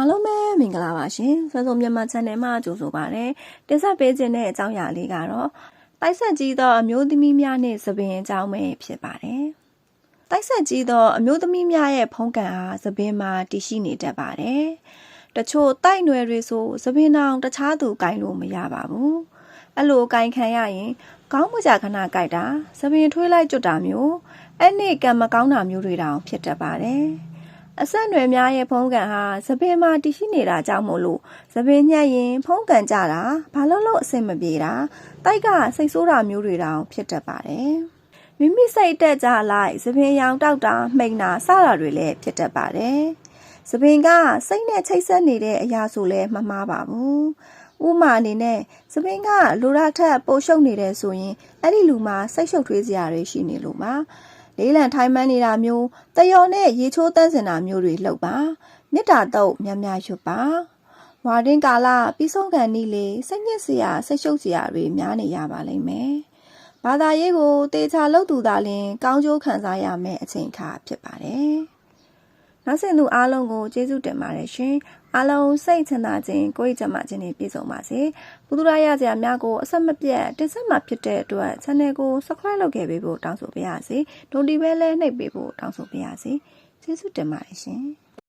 အားလုံးပဲမင်္ဂလာပါရှင်ဆွမ်းဆုံးမြန်မာ channel မှာကြိုဆိုပါရစေတင်ဆက်ပေးခြင်းတဲ့အကြောင်းအရာလေးကတော့တိုက်ဆက်ကြီးသောအမျိုးသမီးများနဲ့သပင်အကြောင်းပဲဖြစ်ပါတယ်တိုက်ဆက်ကြီးသောအမျိုးသမီးများရဲ့ဖုံးကန်အားသပင်မှာတည်ရှိနေတတ်ပါတယ်တချို့တိုက်နွယ်တွေဆိုသပင်တောင်တခြားသူကင်လို့မရပါဘူးအဲ့လိုကင်ခံရရင်ကောင်းမှုကြခဏကြိုက်တာသပင်ထွေးလိုက်ကြွတာမျိုးအဲ့နေ့ကံမကောင်းတာမျိုးတွေတောင်ဖြစ်တတ်ပါတယ် အဆက်အနွယ်များရဲ့ဖုံးကန်ဟာသပင်မှာတည်ရှိနေတာကြောင့်မို့လို့သပင်ညက်ရင်ဖုံးကန်ကြတာဘာလို့လို့အဆင်မပြေတာတိုက်ကစိတ်ဆိုးတာမျိုးတွေတောင်ဖြစ်တတ်ပါတယ်မိမိစိတ်တက်ကြလိုက်သပင်ရောင်တောက်တာမှိန်တာစတာတွေလည်းဖြစ်တတ်ပါတယ်သပင်ကစိတ်နဲ့ချိတ်ဆက်နေတဲ့အရာဆိုလဲမမှားပါဘူးဥမာအနေနဲ့သပင်ကလူရထက်ပိုရှုပ်နေတယ်ဆိုရင်အဲ့ဒီလူမှာစိတ်ရှုပ်ထွေးစရာတွေရှိနေလို့ပါ လေးလံထိုင်းမှန်းနေတာမျိုးတယောနဲ့ရေချိုးတန်းစင်တာမျိုးတွေလှုပ်ပါမေတ္တာတော့များများရွတ်ပါဝါဒင်းကာလပြီးဆုံးကန်နီးလေစိတ်ညစ်စရာစိတ်ရှုပ်စရာတွေများနေရပါလိမ့်မယ်ဘာသာရေးကိုတေချာလှုပ်သူသာလျှင် ကောင်းကျိုးခံစားရမယ့်အချိန်အခါဖြစ်ပါတယ် နောက်ဆက်သူအားလုံးကိုကျေးဇူးတင်ပါတယ်ရှင်အားလုံးစိတ်ချမ်းသာခြင်းကိုယ်ရည်ချမ်းသာခြင်းတွေပြည့်စုံပါစေဘုသူရရစရာများကိုအဆက်မပြတ်တင်ဆက်မှာဖြစ်တဲ့အတွက် channel ကို subscribe လုပ်ခဲ့ပေးဖို့တောင်းဆိုပါရစေဒုံဒီပဲလဲနှိပ်ပေးဖို့တောင်းဆိုပါရစေကျေးဇူးတင်ပါတယ်ရှင်